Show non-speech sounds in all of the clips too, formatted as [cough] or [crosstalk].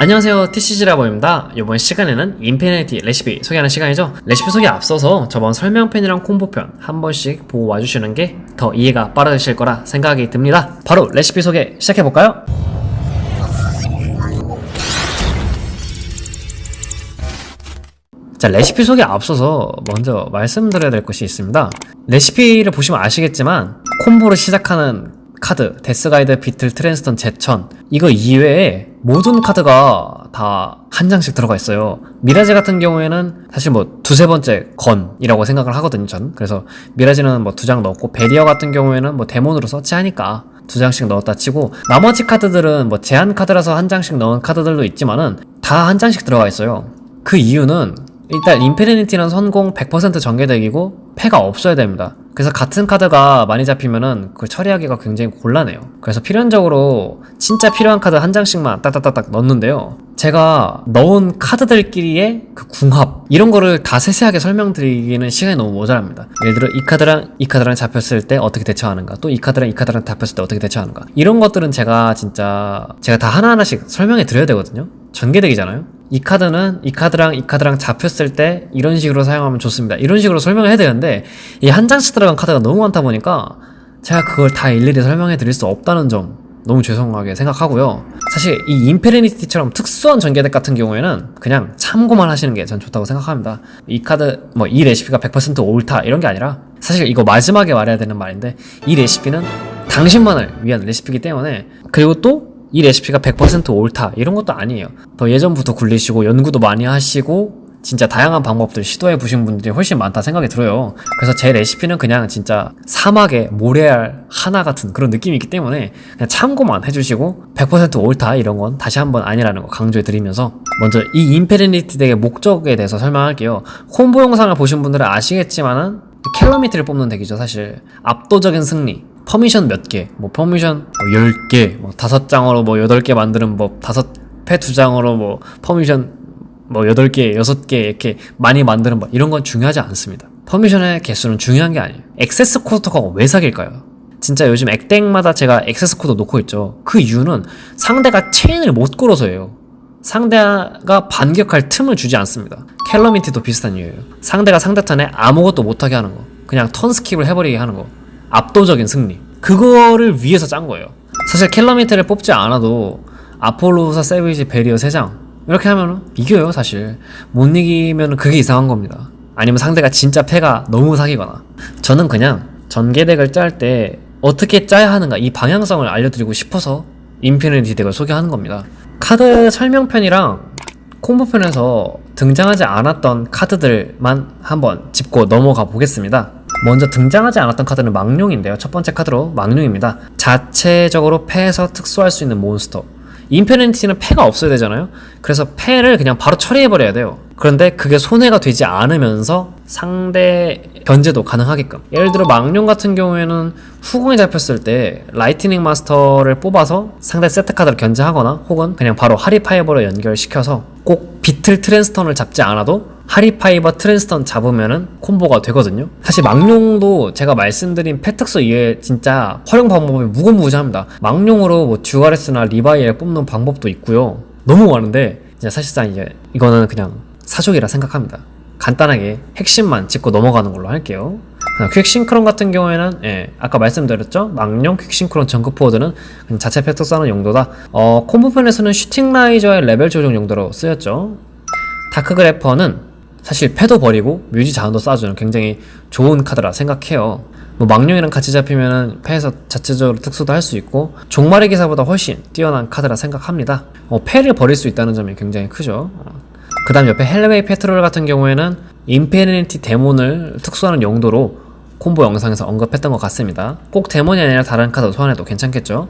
안녕하세요 TCG라버입니다 이번 시간에는 인피니티 레시피 소개하는 시간이죠 레시피 소개 앞서서 저번 설명편이랑 콤보편 한 번씩 보고 와주시는 게 더 이해가 빠르실 거라 생각이 듭니다 바로 레시피 소개 시작해볼까요? 자, 레시피 소개 앞서서 먼저 말씀드려야 될 것이 있습니다. 레시피를 보시면 아시겠지만, 콤보를 시작하는 카드, 데스가이드, 비틀, 트랜스턴, 제천, 이거 이외에 모든 카드가 다 한 장씩 들어가 있어요. 미라지 같은 경우에는 사실 뭐 두세 번째 건이라고 생각을 하거든요, 전. 그래서 미라지는 뭐 두 장 넣었고, 베리어 같은 경우에는 뭐 데몬으로 서치하니까 두 장씩 넣었다 치고, 나머지 카드들은 뭐 제한 카드라서 한 장씩 넣은 카드들도 있지만은 다 한 장씩 들어가 있어요. 그 이유는 일단 인피니티는 선공 100% 전개덱이고 패가 없어야 됩니다. 그래서 같은 카드가 많이 잡히면은 그 처리하기가 굉장히 곤란해요. 그래서 필연적으로 진짜 필요한 카드 한 장씩만 딱딱딱딱 넣는데요. 제가 넣은 카드들끼리의 그 궁합 이런 거를 다 세세하게 설명드리기는 시간이 너무 모자랍니다. 예를 들어 이 카드랑 이 카드랑 잡혔을 때 어떻게 대처하는가 또 이 카드랑 이 카드랑 잡혔을 때 어떻게 대처하는가 이런 것들은 제가 진짜 제가 다 하나하나씩 설명해 드려야 되거든요. 전개덱이잖아요. 이 카드는 이 카드랑 이 카드랑 잡혔을 때 이런 식으로 사용하면 좋습니다. 이런 식으로 설명을 해야 되는데 이 한 장씩 들어간 카드가 너무 많다 보니까 제가 그걸 다 일일이 설명해 드릴 수 없다는 점 너무 죄송하게 생각하고요. 사실 이 인페리니티처럼 특수한 전개덱 같은 경우에는 그냥 참고만 하시는 게 전 좋다고 생각합니다. 이 카드 뭐 이 레시피가 100% 옳다 이런 게 아니라 사실 이거 마지막에 말해야 되는 말인데 이 레시피는 당신만을 위한 레시피이기 때문에 그리고 또 이 레시피가 100% 옳다 이런 것도 아니에요. 더 예전부터 굴리시고 연구도 많이 하시고 진짜 다양한 방법들 시도해 보신 분들이 훨씬 많다 생각이 들어요. 그래서 제 레시피는 그냥 진짜 사막의 모래알 하나 같은 그런 느낌이 있기 때문에 그냥 참고만 해주시고 100% 옳다 이런 건 다시 한번 아니라는 거 강조해 드리면서 먼저 이 인페리니티 덱의 목적에 대해서 설명할게요. 콤보 영상을 보신 분들은 아시겠지만은 캘러미티를 뽑는 덱이죠 사실 압도적인 승리 퍼미션 몇 개, 뭐 퍼미션 뭐 10개, 뭐 5장으로 뭐 8개 만드는 법, 5 패 2장으로 뭐 퍼미션 뭐 8개, 6개 이렇게 많이 만드는 법 이런 건 중요하지 않습니다. 퍼미션의 개수는 중요한 게 아니에요. 액세스 코드가 왜 사귈까요? 진짜 요즘 액덱마다 제가 액세스 코드 놓고 있죠. 그 이유는 상대가 체인을 못 걸어서예요. 상대가 반격할 틈을 주지 않습니다. 캘러미티도 비슷한 이유예요. 상대가 상대 턴에 아무것도 못하게 하는 거. 그냥 턴 스킵을 해버리게 하는 거. 압도적인 승리. 그거를 위해서 짠 거예요. 사실 캘러미티를 뽑지 않아도 아폴로사, 세비지, 베리어 3장 이렇게 하면은 이겨요 사실. 못 이기면 그게 이상한 겁니다. 아니면 상대가 진짜 패가 너무 사기거나. 저는 그냥 전개덱을 짤 때 어떻게 짜야 하는가 이 방향성을 알려드리고 싶어서 인피니티 덱을 소개하는 겁니다. 카드 설명편이랑 콤보편에서 등장하지 않았던 카드들만 한번 짚고 넘어가 보겠습니다. 먼저 등장하지 않았던 카드는 망룡인데요. 첫 번째 카드로 망룡입니다. 자체적으로 패에서 특수할 수 있는 몬스터. 인페니티는 패가 없어야 되잖아요. 그래서 패를 그냥 바로 처리해버려야 돼요. 그런데 그게 손해가 되지 않으면서 상대 견제도 가능하게끔. 예를 들어 망룡 같은 경우에는 후공이 잡혔을 때 라이트닝 마스터를 뽑아서 상대 세트 카드를 견제하거나 혹은 그냥 바로 하리파이버로 연결시켜서 꼭 비틀 트랜스턴을 잡지 않아도 하리파이버 트랜스턴 잡으면은 콤보가 되거든요. 사실 망룡도 제가 말씀드린 패특수 이외에 진짜 활용 방법이 무궁무진합니다. 망룡으로 뭐 듀가레스나 리바이를 뽑는 방법도 있고요. 너무 많은데 이제 사실상 이제 이거는 그냥 사족이라 생각합니다. 간단하게 핵심만 짚고 넘어가는 걸로 할게요. 아, 퀵싱크론 같은 경우에는 예, 아까 말씀드렸죠? 망령 퀵싱크론 전급 포워드는 자체 패터 써는 용도다. 어, 콤보편에서는 슈팅 라이저의 레벨 조정 용도로 쓰였죠. 다크 그래퍼는 사실 패도 버리고 뮤지 자원도 쏴주는 굉장히 좋은 카드라 생각해요. 뭐 망령이랑 같이 잡히면은 패에서 자체적으로 특수도 할 수 있고 종말의 기사보다 훨씬 뛰어난 카드라 생각합니다. 어, 패를 버릴 수 있다는 점이 굉장히 크죠. 그 다음 옆에 헬웨이 페트롤 같은 경우에는 인페니티 데몬을 특수하는 용도로 콤보 영상에서 언급했던 것 같습니다. 꼭 데몬이 아니라 다른 카드 소환해도 괜찮겠죠?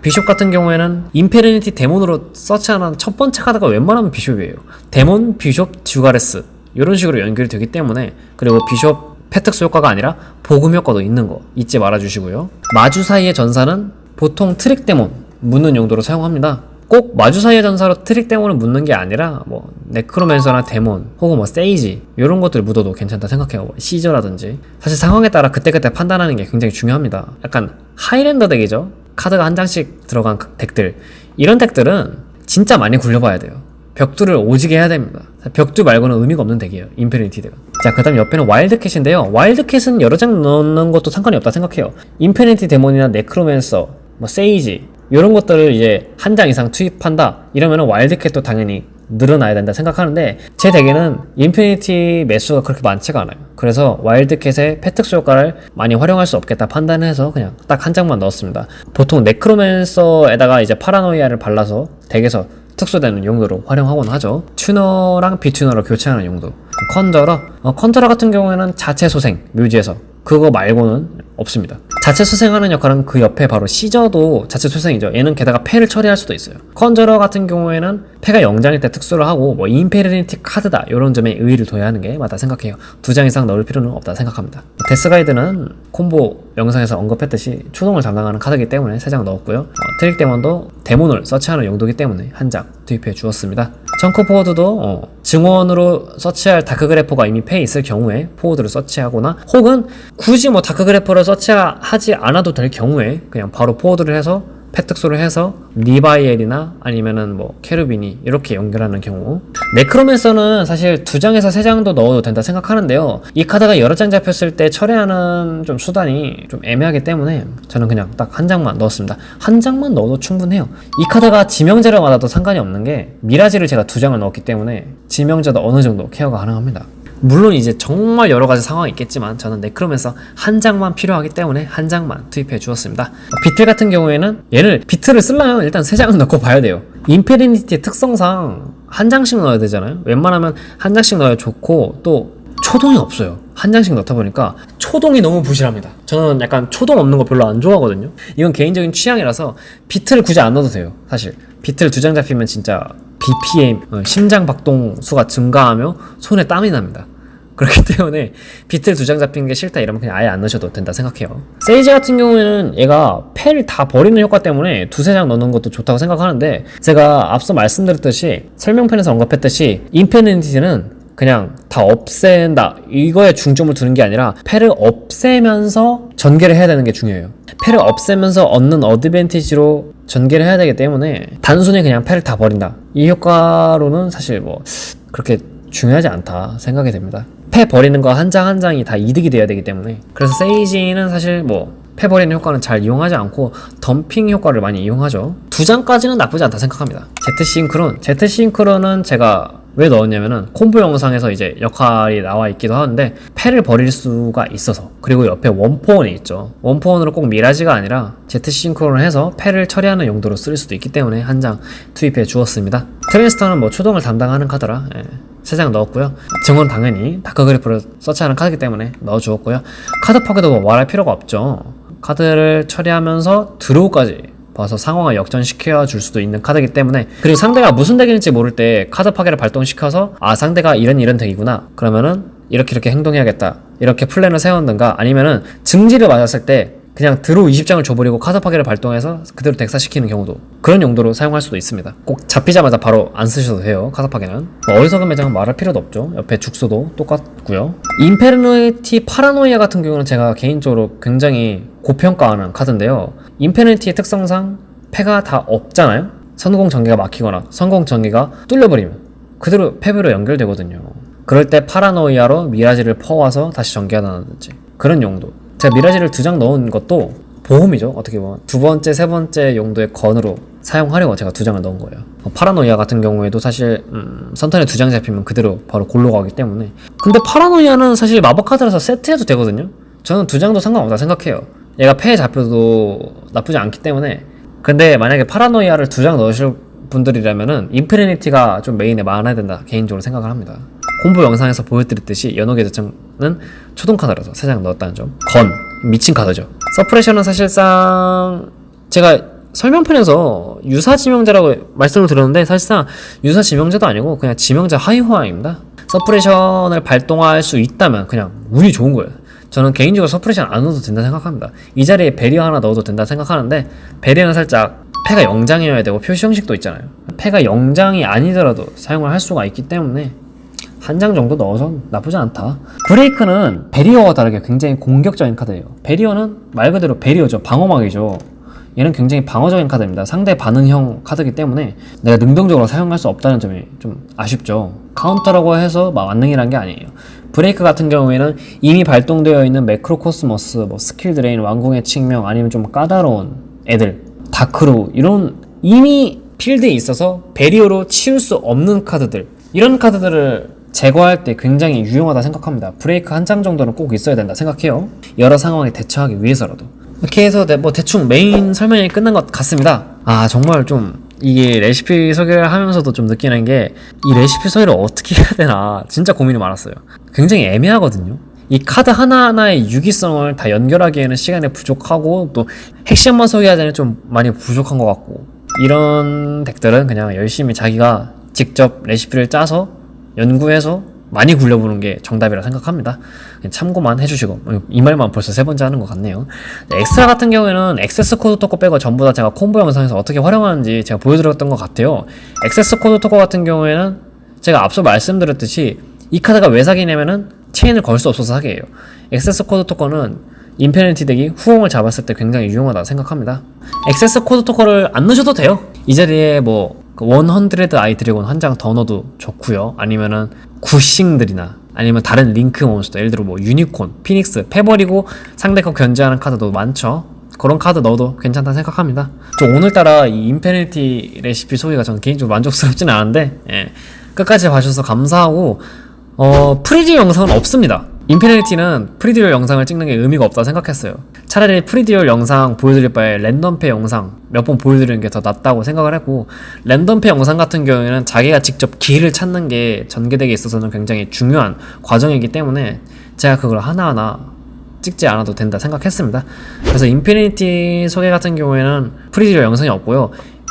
비숍 같은 경우에는 인페니티 데몬으로 서치하는 첫 번째 카드가 웬만하면 비숍이에요. 데몬, 비숍, 듀가레스 이런 식으로 연결이 되기 때문에 그리고 비숍 패특수 효과가 아니라 보금 효과도 있는 거 잊지 말아주시고요. 마주 사이의 전사는 보통 트릭 데몬 묻는 용도로 사용합니다. 꼭 마주 사이의 전사로 트릭 데몬을 묻는 게 아니라 뭐 네크로맨서나 데몬 혹은 뭐 세이지 이런 것들 묻어도 괜찮다 생각해요 뭐 시저라든지 사실 상황에 따라 그때그때 판단하는 게 굉장히 중요합니다 약간 하이랜더 덱이죠 카드가 한 장씩 들어간 덱들 이런 덱들은 진짜 많이 굴려봐야 돼요. 벽두를 오지게 해야 됩니다. 벽두 말고는 의미가 없는 덱이에요. 인피니티 덱은. 자, 그 다음 옆에는 와일드캣인데요. 와일드캣은 여러 장 넣는 것도 상관이 없다 생각해요. 인피니티 데몬이나 네크로맨서, 뭐 세이지, 이런 것들을 이제 한 장 이상 투입한다. 이러면은 와일드캣도 당연히 늘어나야 된다 생각하는데 제 덱에는 인피니티 매수가 그렇게 많지가 않아요. 그래서 와일드캣의 패특수 효과를 많이 활용할 수 없겠다 판단해서 그냥 딱 한 장만 넣었습니다. 보통 네크로맨서에다가 이제 파라노이아를 발라서 덱에서 특수되는 용도로 활용하곤 하죠. 튜너랑 비튜너로 교체하는 용도. 컨저러, 어, 컨저러 같은 경우에는 자체 소생 묘지에서 그거 말고는 없습니다. 자체 소생하는 역할은 그 옆에 바로 시저도 자체 소생이죠. 얘는 게다가 패를 처리할 수도 있어요. 컨저러 같은 경우에는 패가 0장일 때 특수를 하고 뭐 인페리니티 카드다 이런 점에 의의를 둬야 하는 게 맞다 생각해요. 두 장 이상 넣을 필요는 없다 생각합니다. 데스 가이드는 콤보 영상에서 언급했듯이 초동을 담당하는 카드이기 때문에 3장 넣었고요. 어, 트릭 데몬도 데몬을 서치하는 용도이기 때문에 한 장 투입해 주었습니다. 청커 포워드도 어, 증원으로 서치할 다크그래퍼가 이미 패에 있을 경우에 포워드를 서치하거나 혹은 굳이 뭐 다크그래퍼를 서치하지 않아도 될 경우에 그냥 바로 포워드를 해서 패특수를 해서 리바이엘이나 아니면은 뭐 케르빈이 이렇게 연결하는 경우. 네크로맨서는 사실 두 장에서 세 장도 넣어도 된다 생각하는데요. 이 카드가 여러 장 잡혔을 때 처리하는 좀 수단이 좀 애매하기 때문에 저는 그냥 딱 한 장만 넣었습니다. 한 장만 넣어도 충분해요. 이 카드가 지명제를 맞아도 상관이 없는 게 미라지를 제가 두 장을 넣었기 때문에 지명제도 어느 정도 케어가 가능합니다 물론 이제 정말 여러 가지 상황이 있겠지만 저는 네크로맨서 한 장만 필요하기 때문에 한 장만 투입해 주었습니다. 비틀 같은 경우에는 얘를 비틀을 쓰려면 일단 세 장은 넣고 봐야 돼요. 인페리니티의 특성상 한 장씩 넣어야 되잖아요. 웬만하면 한 장씩 넣어야 좋고 또 초동이 없어요. 한 장씩 넣다 보니까 초동이 너무 부실합니다. 저는 약간 초동 없는 거 별로 안 좋아하거든요. 이건 개인적인 취향이라서 비틀을 굳이 안 넣어도 돼요. 사실 비틀 두장 잡히면 진짜 BPM 어, 심장 박동 수가 증가하며 손에 땀이 납니다. 그렇기 [laughs] 때문에 비틀 두 장 잡힌 게 싫다 이러면 그냥 아예 안 넣으셔도 된다 생각해요. 세이지 같은 경우에는 얘가 패를 다 버리는 효과 때문에 두세 장 넣는 것도 좋다고 생각하는데 제가 앞서 말씀드렸듯이 설명편에서 언급했듯이 인페니티는 그냥 다 없앤다. 이거에 중점을 두는 게 아니라 패를 없애면서 전개를 해야 되는 게 중요해요. 패를 없애면서 얻는 어드밴티지로 전개를 해야 되기 때문에 단순히 그냥 패를 다 버린다. 이 효과로는 사실 뭐 그렇게 중요하지 않다 생각이 됩니다 패 버리는 거 한 장 한 장이 다 이득이 돼야 되기 때문에. 그래서 세이지는 사실 뭐 패 버리는 효과는 잘 이용하지 않고 덤핑 효과를 많이 이용하죠. 두 장까지는 나쁘지 않다 생각합니다. 제트 싱크론. 제트 싱크론은 제가 왜 넣었냐면은 콤보 영상에서 이제 역할이 나와 있기도 하는데 패를 버릴 수가 있어서 그리고 옆에 원포원이 있죠 원포원으로 꼭 미라지가 아니라 제트 싱크론을 해서 패를 처리하는 용도로 쓸 수도 있기 때문에 한 장 투입해 주었습니다 트랜스터는 뭐 초동을 담당하는 카드라 예. 3장 넣었고요. 증원 당연히 다크그래프를 서치하는 카드이기 때문에 넣어주었고요. 카드 파괴도 뭐 말할 필요가 없죠. 카드를 처리하면서 드로우까지 봐서 상황을 역전시켜 줄 수도 있는 카드이기 때문에 그리고 상대가 무슨 덱인지 모를 때 카드 파괴를 발동시켜서 아 상대가 이런 이런 덱이구나 그러면은 이렇게 이렇게 행동해야겠다 이렇게 플랜을 세웠는가 아니면은 증지를 맞았을 때 그냥 드로우 20장을 줘버리고 카드 파괴를 발동해서 그대로 덱사시키는 경우도 그런 용도로 사용할 수도 있습니다. 꼭 잡히자마자 바로 안 쓰셔도 돼요. 카드 파괴는. 뭐 어리석은 매장은 말할 필요도 없죠. 옆에 죽소도 똑같고요. 인페르노이티 파라노이아 같은 경우는 제가 개인적으로 굉장히 고평가하는 카드인데요. 인페르니티의 특성상 패가 다 없잖아요. 선공 전개가 막히거나 선공 전개가 뚫려버리면 그대로 패배로 연결되거든요. 그럴 때 파라노이아로 미라지를 퍼와서 다시 전개하다든지 그런 용도. 제가 미라지를 두 장 넣은 것도 보험이죠. 어떻게 보면 두 번째, 세 번째 용도의 건으로 사용하려고 제가 두 장을 넣은 거예요. 어, 파라노이아 같은 경우에도 사실 음, 선턴에 두 장 잡히면 그대로 바로 골로 가기 때문에 근데 파라노이아는 사실 마법 카드라서 세트해도 되거든요. 저는 두 장도 상관없다 생각해요. 얘가 패에 잡혀도 나쁘지 않기 때문에 근데 만약에 파라노이아를 두 장 넣으실 분들이라면은 인피니티가 좀 메인에 많아야 된다 개인적으로 생각을 합니다. 공부 영상에서 보여드렸듯이 연옥의 저장은 초동 카드라서 3장 넣었다는 점. 건 미친 카드죠. 서프레셔는 사실상 제가 설명편에서 유사 지명자라고 말씀을 드렸는데 사실상 유사 지명자도 아니고 그냥 지명자 하이호화입니다. 서프레션을 발동할 수 있다면 그냥 운이 좋은 거예요. 저는 개인적으로 서프레션 안 넣어도 된다 생각합니다. 이 자리에 베리어 하나 넣어도 된다 생각하는데 베리어는 살짝 패가 0장이어야 되고 표시 형식도 있잖아요. 패가 0장이 아니더라도 사용을 할 수가 있기 때문에 한 장 정도 넣어서 나쁘지 않다. 브레이크는 베리어와 다르게 굉장히 공격적인 카드예요. 베리어는 말 그대로 베리어죠. 방어막이죠. 얘는 굉장히 방어적인 카드입니다. 상대 반응형 카드이기 때문에 내가 능동적으로 사용할 수 없다는 점이 좀 아쉽죠. 카운터라고 해서 막 만능이란 게 아니에요. 브레이크 같은 경우에는 이미 발동되어 있는 매크로코스모스, 뭐 스킬 드레인, 왕궁의 칙명 아니면 좀 까다로운 애들, 다크루 이런 이미 필드에 있어서 베리어로 치울 수 없는 카드들 이런 카드들을 제거할 때 굉장히 유용하다 생각합니다. 브레이크 한 장 정도는 꼭 있어야 된다 생각해요. 여러 상황에 대처하기 위해서라도. 이렇게 해서 네, 뭐 대충 메인 설명이 끝난 것 같습니다. 아 정말 좀 이게 레시피 소개를 하면서도 좀 느끼는 게 이 레시피 소개를 어떻게 해야 되나 진짜 고민이 많았어요. 굉장히 애매하거든요. 이 카드 하나하나의 유기성을 다 연결하기에는 시간이 부족하고 또 핵심만 소개하자니 좀 많이 부족한 것 같고 이런 덱들은 그냥 열심히 자기가 직접 레시피를 짜서 연구해서 많이 굴려보는 게 정답이라 생각합니다. 참고만 해주시고 이 말만 벌써 세 번째 하는 것 같네요. 네, 엑스트라 같은 경우에는 액세스 코드 토커 빼고 전부 다 제가 콤보 영상에서 어떻게 활용하는지 제가 보여드렸던 것 같아요. 액세스 코드 토커 같은 경우에는 제가 앞서 말씀드렸듯이 이 카드가 왜 사기냐면은 체인을 걸 수 없어서 사기예요. 액세스 코드 토커는 인피니티 덱이 후홍을 잡았을 때 굉장히 유용하다 생각합니다. 액세스 코드 토커를 안 넣으셔도 돼요. 이 자리에 뭐, 100 아이 드래곤 한 장 더 넣어도 좋고요. 아니면은 구싱들이나 아니면 다른 링크 몬스터 예를 들어 뭐 유니콘, 피닉스, 패버리고 상대 거 견제하는 카드도 많죠. 그런 카드 넣어도 괜찮다 생각합니다. 저 오늘따라 이 인피니티 레시피 소개가 저는 개인적으로 만족스럽지는 않은데 예. 끝까지 봐주셔서 감사하고 어 프리듀 영상은 없습니다. 인피니티는 프리듀얼 영상을 찍는 게 의미가 없다 생각했어요. 차라리 프리듀얼 영상 보여드릴 바에 랜덤패 영상 몇 번 보여드리는 게 더 낫다고 생각을 했고 랜덤패 영상 같은 경우에는 자기가 직접 길을 찾는 게 전개되기에 있어서는 굉장히 중요한 과정이기 때문에 제가 그걸 하나하나 찍지 않아도 된다 생각했습니다. 그래서 인피니티 소개 같은 경우에는 프리듀얼 영상이 없고요.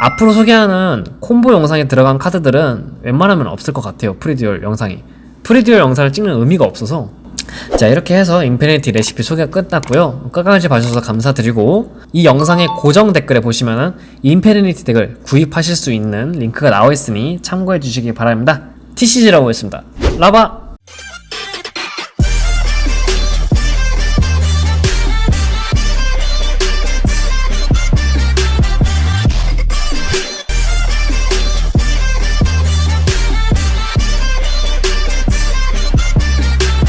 앞으로 소개하는 콤보 영상에 들어간 카드들은 웬만하면 없을 것 같아요. 프리듀얼 영상이. 프리듀얼 영상을 찍는 의미가 없어서 자 이렇게 해서 인피니티 레시피 소개가 끝났고요. 끝까지 봐주셔서 감사드리고 이 영상의 고정 댓글에 보시면은 인피니티 덱을 구입하실 수 있는 링크가 나와 있으니 참고해 주시기 바랍니다. TCG라고 했습니다. 라바